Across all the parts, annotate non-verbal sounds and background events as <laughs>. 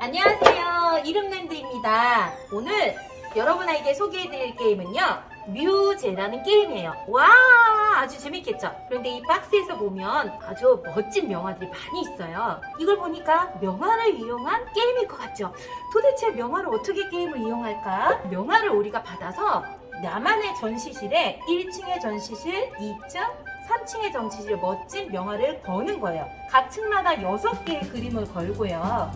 안녕하세요. 이름랜드입니다. 오늘 여러분에게 소개해드릴 게임은요. 뮤제라는 게임이에요. 와, 아주 재밌겠죠? 그런데 이 박스에서 보면 아주 멋진 명화들이 많이 있어요. 이걸 보니까 명화를 이용한 게임일 것 같죠? 도대체 명화를 어떻게 게임을 이용할까? 명화를 우리가 받아서 나만의 전시실에 1층의 전시실, 2층, 3층의 전시실에 멋진 명화를 거는 거예요. 각 층마다 6개의 그림을 걸고요.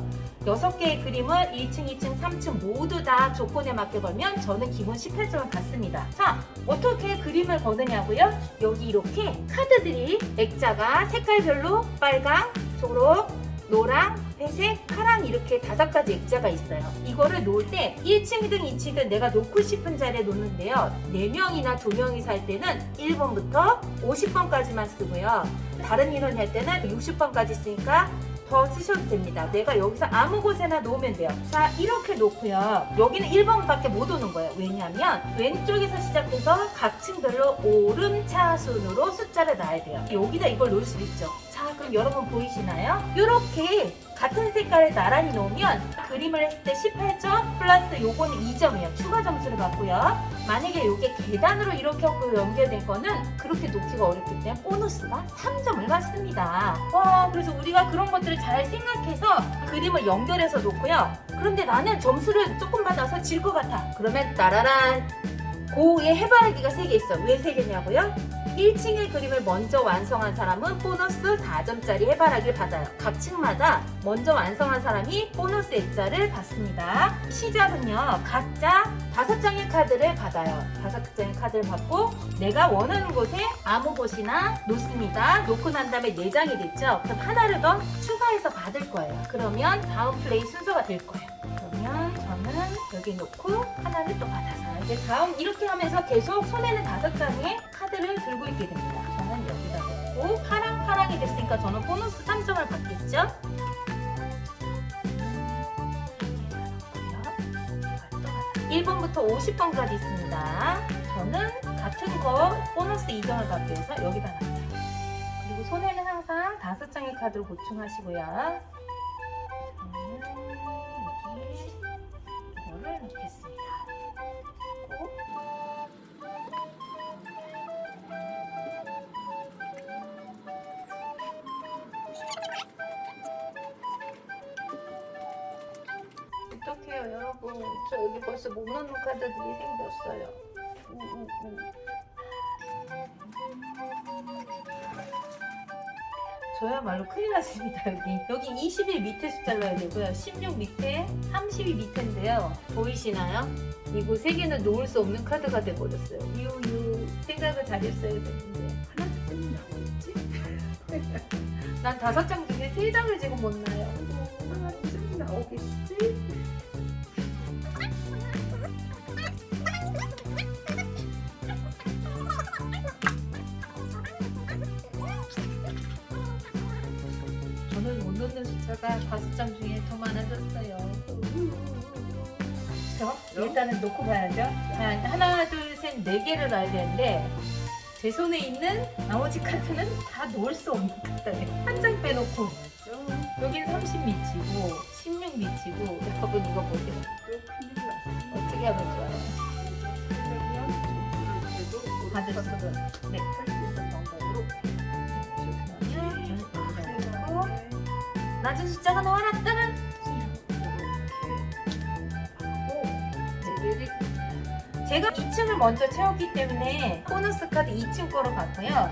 6개의 그림을 1층, 2층, 3층 모두 다 조건에 맞게 걸면 저는 기본 18점을 받습니다. 자, 어떻게 그림을 거느냐고요? 여기 이렇게 카드들이 액자가 색깔별로 빨강, 초록, 노랑, 회색, 파랑 이렇게 다섯 가지 액자가 있어요. 이거를 놓을 때 1층이든 2층이든 내가 놓고 싶은 자리에 놓는데요. 4명이나 2명이 살 때는 1번부터 50번까지만 쓰고요. 다른 인원이 할 때는 60번까지 쓰니까 더 쓰셔도 됩니다. 내가 여기서 아무 곳에나 놓으면 돼요. 자, 이렇게 놓고요. 여기는 1번밖에 못 오는 거예요. 왜냐하면 왼쪽에서 시작해서 각 층별로 오름차순으로 숫자를 놔야 돼요. 여기다 이걸 놓을 수 있죠. 자, 그럼 여러분 보이시나요? 이렇게 같은 색깔을 나란히 놓으면 그림을 했을 때 18점 플러스 요거는 2점이에요. 추가 점수를 받고요. 만약에 이게 계단으로 이렇게 연결된 거는 그렇게 놓기가 어렵기 때문에 보너스가 3점을 받습니다. 와, 그래서 우리가 그런 것들을 잘 생각해서 그림을 연결해서 놓고요. 그런데 나는 점수를 조금 받아서 질 것 같아. 그러면 따라란 고의 해바라기가 3개 있어. 왜 3개냐고요? 1층의 그림을 먼저 완성한 사람은 보너스 4점짜리 해바라기를 받아요. 각 층마다 먼저 완성한 사람이 보너스 액자를 받습니다. 시작은요, 각자 5장의 카드를 받아요. 5장의 카드를 받고 내가 원하는 곳에 아무 곳이나 놓습니다. 놓고 난 다음에 4장이 됐죠? 그럼 하나를 더 추가해서 받을 거예요. 그러면 다음 플레이 순서가 될 거예요. 저는 여기 놓고 하나를 또 받아서 이제 다음 이렇게 하면서 계속 손에는 다섯 장의 카드를 들고 있게 됩니다. 저는 여기다 놓고 파랑 파랑이 됐으니까 저는 보너스 3점을 받겠죠? 1번부터 50번까지 있습니다. 저는 같은 거 보너스 2점을 받기 위해서 여기다 놨어요. 그리고 손에는 항상 다섯 장의 카드를 보충하시고요. 어떡해요 여러분 저 여기 벌써 못 넣는 카드들이 생겼어요 우, 우, 우. 저야말로 큰일 났습니다 여기 여기 20일 밑에 숫자를 넣어야 되고요 16 밑에 30이 밑인데요 보이시나요? 이거 세 개는 놓을 수 없는 카드가 돼버렸어요 유유 생각을 잘했어야 되는데 하나 때문에 나오겠지? <laughs> 난 다섯 장 중에 세 장을 지금 못 놔요 하나쯤 나오겠지? 다섯 장 중에 더 많아졌어요. 그렇죠? 일단은 놓고 봐야죠. 자, 하나, 둘, 셋, 네 개를 놔야 되는데 제 손에 있는 나머지 카드는 다 놓을 수 없는 카드예요. 한장 빼놓고 여긴 30 미치고 16 미치고 여러분 이거 보세요. 어떻게 하면 좋아요? 받으시고 네. 낮은 숫자가 나와라 따는 제가 2층을 먼저 채웠기 때문에 보너스 카드 2층 거로 갔고요.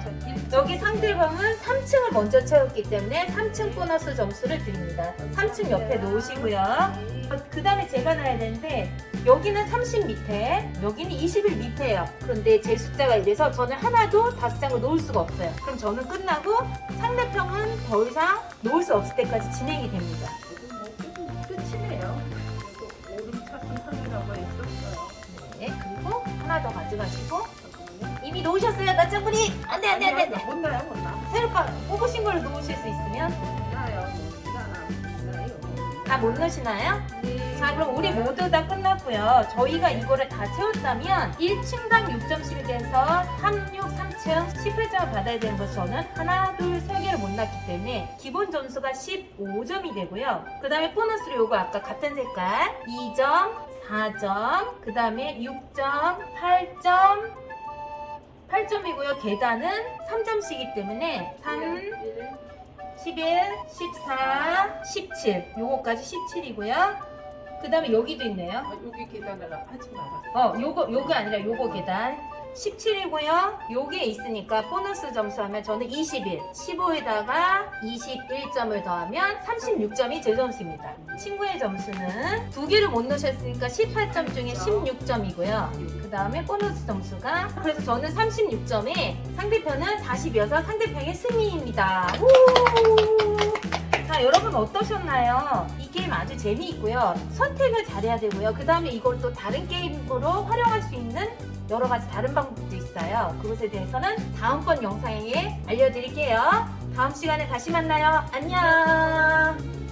여기 상대방은 3층을 먼저 채웠기 때문에 3층 보너스 점수를 드립니다. 3층 옆에 놓으시고요. 그 다음에 제가 놔야 되는데 여기는 30 밑에 여기는 21 밑에예요. 그런데 제 숫자가 이래서 저는 하나도 다섯 장을 놓을 수가 없어요. 그럼 저는 끝나고 상대편은 더 이상 놓을 수 없을 때까지 진행이 됩니다. 끝이네요. 오름차순 상이라고 했었어요. 네, 그리고 하나 더 가져가시고 이미 놓으셨어요, 나짱구리 안돼 안돼 안돼 안돼. 못 나요, 못 나. 새로 빠- 뽑으신 걸 놓으실 수 있으면 못 나요, 못 나. 못 나요. 다 못 넣으시나요? 네. 자 그럼 우리 모두 다 끝났고요. 저희가 이거를 다 채웠다면 1층당 6점씩 돼서 3, 6, 3층 18점을 받아야 되는 거 저는 하나, 둘, 세 개를 못 만났기 때문에 기본 점수가 15점이 되고요. 그 다음에 보너스로 요거 아까 같은 색깔 2점, 4점, 그 다음에 6점, 8점, 8점이고요. 계단은 3점씩이기 때문에 3, 11, 14, 17. 요거까지 17이고요. 그 다음에 여기도 있네요. 아, 여기 계단을 하지 말았어. 어, 요거, 요거 아니라 요거 계단. 17이고요. 요게 있으니까 보너스 점수 하면 저는 21, 15에다가 21점을 더하면 36점이 제 점수입니다. 친구의 점수는 두 개를 못 넣으셨으니까 18점 중에 16점이고요. 그 다음에 보너스 점수가 그래서 저는 36점에 상대편은 40이어서 상대편의 승리입니다. 우! 자 여러분 어떠셨나요? 이 게임 아주 재미있고요. 선택을 잘해야 되고요. 그 다음에 이걸 또 다른 게임으로 활용할 수 있는 여러 가지 다른 방법도 있어요. 그것에 대해서는 다음번 영상에 알려드릴게요. 다음 시간에 다시 만나요. 안녕.